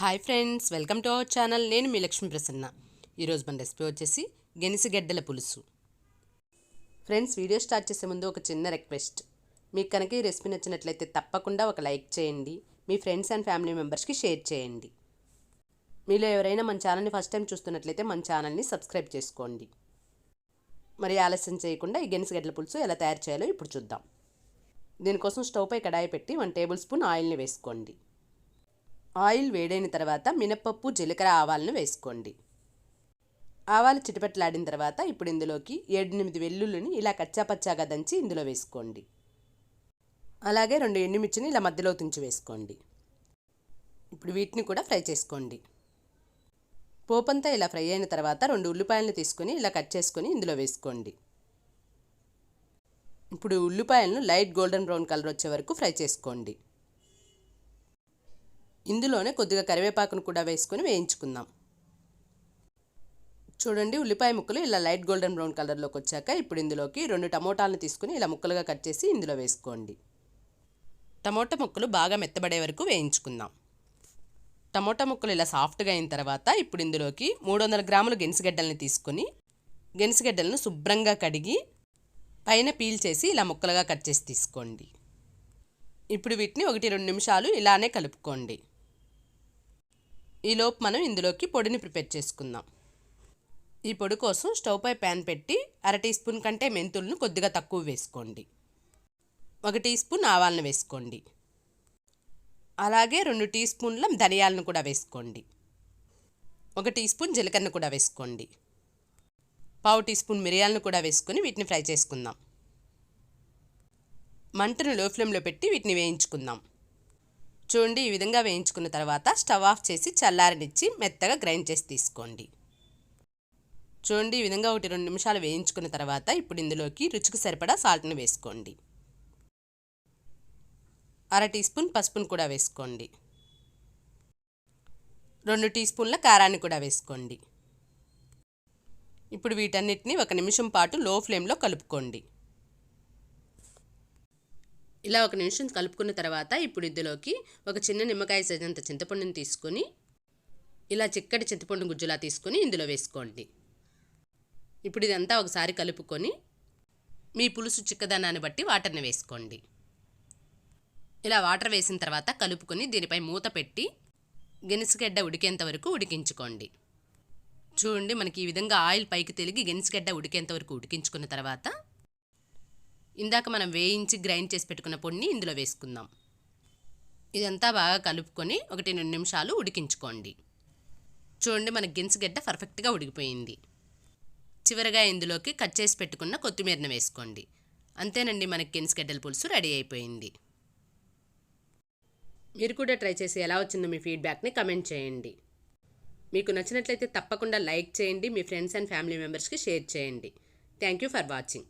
Hi friends welcome to our channel నేను మీ లక్ష్మీ ప్రసన్న. ఈరోజు మన రెసిపీ వచ్చేసి గెనిసిగడ్డల పులుసు. ఫ్రెండ్స్ వీడియో స్టార్ట్ చేసే ముందు ఒక చిన్న రిక్వెస్ట్ మీకు కనుక ఈ రెసిపీ నచ్చినట్లయితే తప్పకుండా ఒక లైక్ చేయండి. మీ ఫ్రెండ్స్ అండ్ ఫ్యామిలీ మెంబర్స్కి షేర్ చేయండి. మీలో ఎవరైనా మన ఛానల్ని ఫస్ట్ టైం చూస్తున్నట్లయితే మన ఛానల్ని సబ్స్క్రైబ్ చేసుకోండి. మరి ఆలస్యం చేయకుండా ఈ గెనిసిగడ్డల పులుసు ఎలా తయారు చేయాలో ఇప్పుడు చూద్దాం. దీనికోసం స్టవ్పై కడాయి పెట్టి వన్ టేబుల్ స్పూన్ ఆయిల్ని వేసుకోండి. ఆయిల్ వేడైన తర్వాత మినపప్పు జీలకర్ర ఆవాలను వేసుకోండి. ఆవాలు చిటపట్లాడిన తర్వాత ఇప్పుడు ఇందులోకి ఏడెనిమిది వెల్లుల్లిని ఇలా కచ్చాపచ్చాగా దంచి ఇందులో వేసుకోండి. అలాగే రెండు ఎండుమిర్చిని ఇలా మధ్యలో తుంచి వేసుకోండి. ఇప్పుడు వీటిని కూడా ఫ్రై చేసుకోండి. పోపంతా ఇలా ఫ్రై అయిన తర్వాత రెండు ఉల్లిపాయలను తీసుకొని ఇలా కట్ చేసుకొని ఇందులో వేసుకోండి. ఇప్పుడు ఉల్లిపాయలను లైట్ గోల్డెన్ బ్రౌన్ కలర్ వచ్చే వరకు ఫ్రై చేసుకోండి. ఇందులోనే కొద్దిగా కరివేపాకును కూడా వేసుకొని వేయించుకుందాం. చూడండి ఉల్లిపాయ ముక్కలు ఇలా లైట్ గోల్డెన్ బ్రౌన్ కలర్లోకి వచ్చాక ఇప్పుడు ఇందులోకి రెండు టమోటాలను తీసుకుని ఇలా ముక్కలుగా కట్ చేసి ఇందులో వేసుకోండి. టమోటా ముక్కలు బాగా మెత్తబడే వరకు వేయించుకుందాం. టమోటా ముక్కలు ఇలా సాఫ్ట్గా అయిన తర్వాత ఇప్పుడు ఇందులోకి మూడు వందల గ్రాములు గెనిసిగడ్డల్ని తీసుకొని గెనిసిగడ్డలను శుభ్రంగా కడిగి పైన పీల్ చేసి ఇలా ముక్కలుగా కట్ చేసి తీసుకోండి. ఇప్పుడు వీటిని ఒకటి రెండు నిమిషాలు ఇలానే కలుపుకోండి. ఈలోపు మనం ఇందులోకి పొడిని ప్రిపేర్ చేసుకుందాం. ఈ పొడి కోసం స్టవ్ పై ప్యాన్ పెట్టి అర టీ స్పూన్ కంటే మెంతులను కొద్దిగా తక్కువ వేసుకోండి. ఒక టీ స్పూన్ ఆవాలను వేసుకోండి. అలాగే రెండు టీ స్పూన్ల ధనియాలను కూడా వేసుకోండి. ఒక టీ స్పూన్ జీలకర్రను కూడా వేసుకోండి. పావు టీ స్పూన్ మిరియాలను కూడా వేసుకొని వీటిని ఫ్రై చేసుకుందాం. మంటను లో ఫ్లేమ్లో పెట్టి వీటిని వేయించుకుందాం. చూడండి ఈ విధంగా వేయించుకున్న తర్వాత స్టవ్ ఆఫ్ చేసి చల్లారనిచ్చి మెత్తగా గ్రైండ్ చేసి తీసుకోండి. చూడండి ఈ విధంగా ఒకటి రెండు నిమిషాలు వేయించుకున్న తర్వాత ఇప్పుడు ఇందులోకి రుచికి సరిపడా సాల్ట్ని వేసుకోండి. అర టీ స్పూన్ పసుపును కూడా వేసుకోండి. రెండు టీ స్పూన్ల కారాన్ని కూడా వేసుకోండి. ఇప్పుడు వీటన్నిటిని ఒక నిమిషం పాటు లో ఫ్లేమ్లో కలుపుకోండి. ఇలా ఒక నిమిషం కలుపుకున్న తర్వాత ఇప్పుడు ఇందులోకి ఒక చిన్న నిమ్మకాయ సైజంత చింతపండుని తీసుకొని ఇలా చిక్కటి చింతపండు గుజ్జులా తీసుకొని ఇందులో వేసుకోండి. ఇప్పుడు ఇదంతా ఒకసారి కలుపుకొని మీ పులుసు చిక్కదనాన్ని బట్టి వాటర్ని వేసుకోండి. ఇలా వాటర్ వేసిన తర్వాత కలుపుకొని దీనిపై మూత పెట్టి గెనిసిగడ్డ ఉడికేంత వరకు ఉడికించుకోండి. చూడండి మనకి ఈ విధంగా ఆయిల్ పైకి తెలిగి గెనిసిగడ్డ ఉడికేంత వరకు ఉడికించుకున్న తర్వాత ఇందాక మనం వేయించి గ్రైండ్ చేసి పెట్టుకున్న పొడిని ఇందులో వేసుకుందాం. ఇదంతా బాగా కలుపుకొని ఒకటి రెండు నిమిషాలు ఉడికించుకోండి. చూడండి మన గింజగడ్డ పర్ఫెక్ట్గా ఉడికిపోయింది. చివరగా ఇందులోకి కట్ చేసి పెట్టుకున్న కొత్తిమీరను వేసుకోండి. అంతేనండి మనకి గింజగడ్డల పులుసు రెడీ అయిపోయింది. మీరు కూడా ట్రై చేసి ఎలా వచ్చిందో మీ ఫీడ్బ్యాక్ని కమెంట్ చేయండి. మీకు నచ్చినట్లయితే తప్పకుండా లైక్ చేయండి మీ ఫ్రెండ్స్ అండ్ ఫ్యామిలీ మెంబర్స్కి షేర్ చేయండి. Thank you for watching.